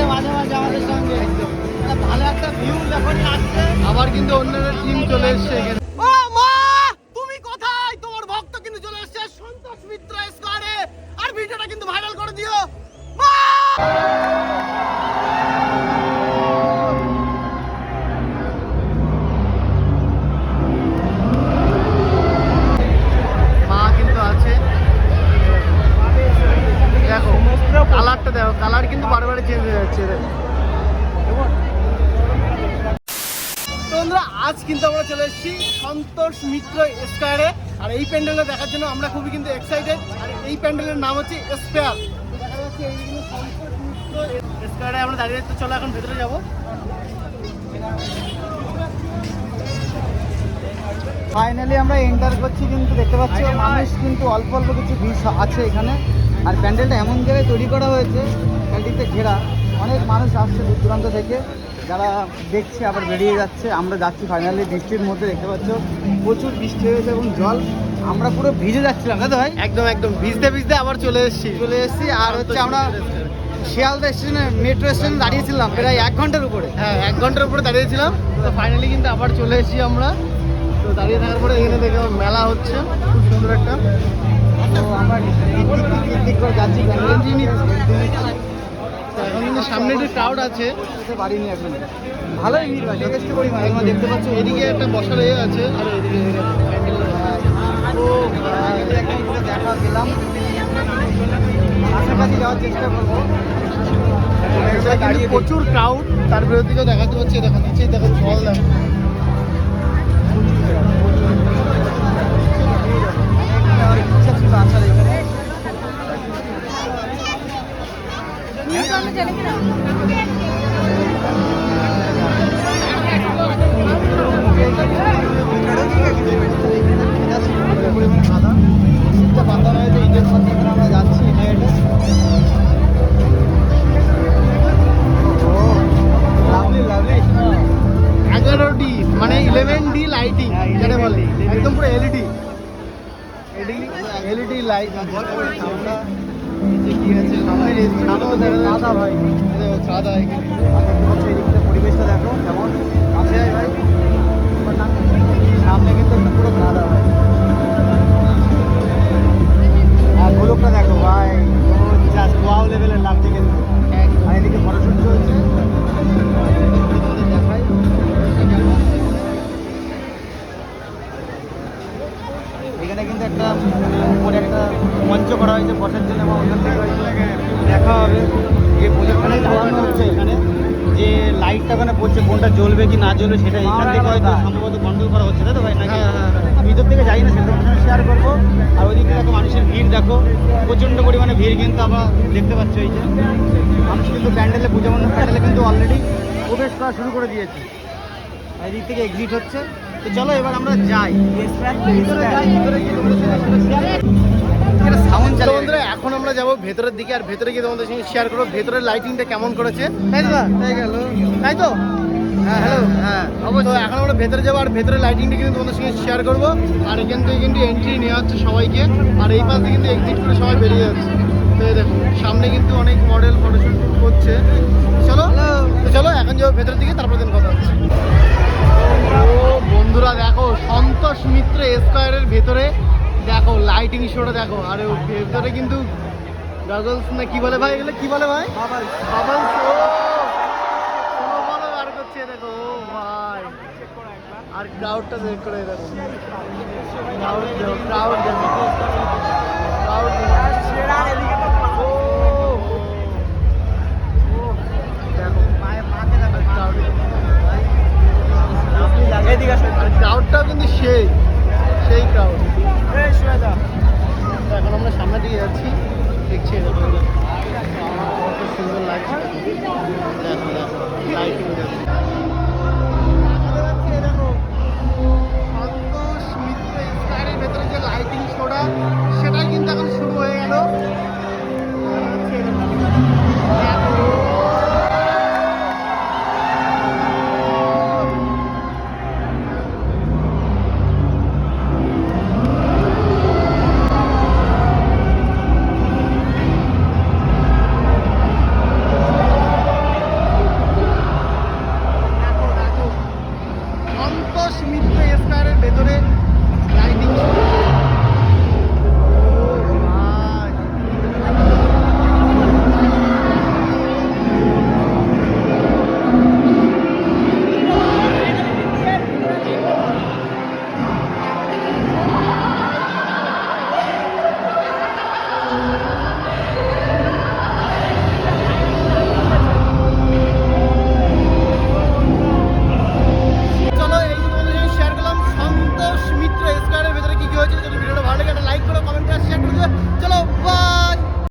থাকে মাঝে মাঝে আমাদের সঙ্গে। ভালো একটা ভিউ যখনই আসছে, আবার কিন্তু অন্যান্য টিম চলে এসছে এখানে। আজ কিন্তু আমরা চলে এসেছি সন্তোষ মিত্র স্কোয়ারে। আর এই প্যান্ডেলটা দেখার জন্য আমরা খুবই কিন্তু এক্সাইটেড আর এই প্যান্ডেলের নাম হচ্ছে স্পেয়ার। দেখা যাচ্ছে স্কোয়ারে আমরা দাঁড়িয়ে। তো চলো এখন ভেতরে যাব। ফাইনালি আমরা এন্টার করছি কিন্তু দেখতে পাচ্ছি, মানুষ কিন্তু অল্প অল্প কিছু ভিড় আছে এখানে। আর প্যান্ডেলটা এমন জায়গায় তৈরি করা হয়েছে, প্যান্ডেলটা ঘেরা। অনেক মানুষ আসছে দূর দূরান্ত থেকে। যারা দেখছে আবার বেরিয়ে যাচ্ছে আমরা যাচ্ছি ফাইনালি বৃষ্টির মধ্যে দেখতে পাচ্ছ প্রচুর বৃষ্টি হয়েছে এবং জল আমরা পুরো ভিজে যাচ্ছিলাম তাই তো ভাই? একদম একদম ভিজতে ভিজতে আবার চলে এসেছি। চলে এসেছি আর হচ্ছে আমরা শিয়ালদা স্টেশনে মেট্রো স্টেশনে দাঁড়িয়েছিলাম প্রায় এক ঘণ্টার উপরে। হ্যাঁ এক ঘণ্টার উপরে দাঁড়িয়েছিলাম তো ফাইনালি কিন্তু আবার চলে এসেছি আমরা। তো দাঁড়িয়ে থাকার পরে এখানে দেখে মেলা হচ্ছে খুব সুন্দর একটা। তো আমরা যাচ্ছি কিন্তু সামনে একটু ক্রাউড আছে যেতে পারিনি এখন ভালোই ভিড় পরিমাণ। আমরা দেখতে পাচ্ছি, এদিকে একটা বসার এ আছে, আর দেখা যাওয়ার চেষ্টা করব প্রচুর ক্রাউড তার বিরোধ দিকেও দেখাতে পাচ্ছি দেখা দিচ্ছে দেখো জল দেখো আমার ইচ্ছা ছিল আসার এখানে পরিমাণ কাদা সিটটা বাঁধা রয়েছে ইটের মধ্যে এখানে আমরা যাচ্ছি হেঁটে হেঁটে ও লাভলি লাভলি এগারো ডি মানে ইলেভেন ডি লাইটিং যেটা বলে। একদম পুরো এলইডি এলইডি লাইট কাদা ভাই কাদা এখানে পরিবেশটা দেখো কেমন কাছে ভাই সামনে কিন্তু পুরো কাদা ভাই এখানে কিন্তু একটা উপরে একটা মঞ্চ করা হয়েছে বসার জন্য এবং ওখান থেকে দেখা হবে। যে প্রজেক্টখানে চালানো হচ্ছে এখানে যে লাইটটা ওখানে পড়ছে কোনটা জ্বলবে কি না জ্বলবে সেটা এখান থেকে হয়তো সম্ভবত কন্ট্রোল করা হচ্ছে তাই তো ভাই নাকি? হ্যাঁ, হ্যাঁ, হ্যাঁ। ভিতর থেকে যাই না সেটা ওখানে শেয়ার করব। আর ওইদিকে দেখো মানুষের ভিড় দেখো। প্রচণ্ড পরিমাণে ভিড় কিন্তু আমরা দেখতে পাচ্ছি এই যে। মানুষ কিন্তু প্যান্ডেলে পুজো মণ্ডপ প্যান্ডেলে কিন্তু অলরেডি প্রবেশ করা শুরু করে দিয়েছে। এদিক থেকে এক্সিট হচ্ছে। তো চলো এবার আমরা যাই। ভিতরে ভিতরে বন্ধুরা এখন আমরা যাব ভেতরের দিকে আর ভেতরে গিয়ে তোমাদের সঙ্গে শেয়ার করব। ভেতরের লাইটিংটা কেমন করেছে? তাই তো? তাই গেল। তাই তো? হ্যাঁ হ্যালো। হ্যাঁ তো এখন আমরা ভেতরে যাব আর ভেতরের লাইটিংটা কিন্তু তোমাদের সঙ্গে শেয়ার করব। আর এখান থেকে কিন্তু এন্ট্রি নেওয়া হচ্ছে সবাইকে। আর এই পাশে কিন্তু এক্সিট করে সবাই বেরিয়ে যাচ্ছে। তো দেখো সামনে কিন্তু অনেক মডেল ফটোশুট করছে। চলো তো চলো এখন যাব ভেতরের দিকে। লাইটিং শোটা দেখো। আর ও ভেতরে কিন্তু গগলস না কি বলে ভাই এগুলো? কি বলে ভাই? বাবলস ও! কোনো বলে আর করছে দেখো ও ভাই। আর ক্রাউডটা চেক করে দেখো। ক্রাউড দেখো ক্রাউড দেখো ক্রাউড ও ও কত সুন্দর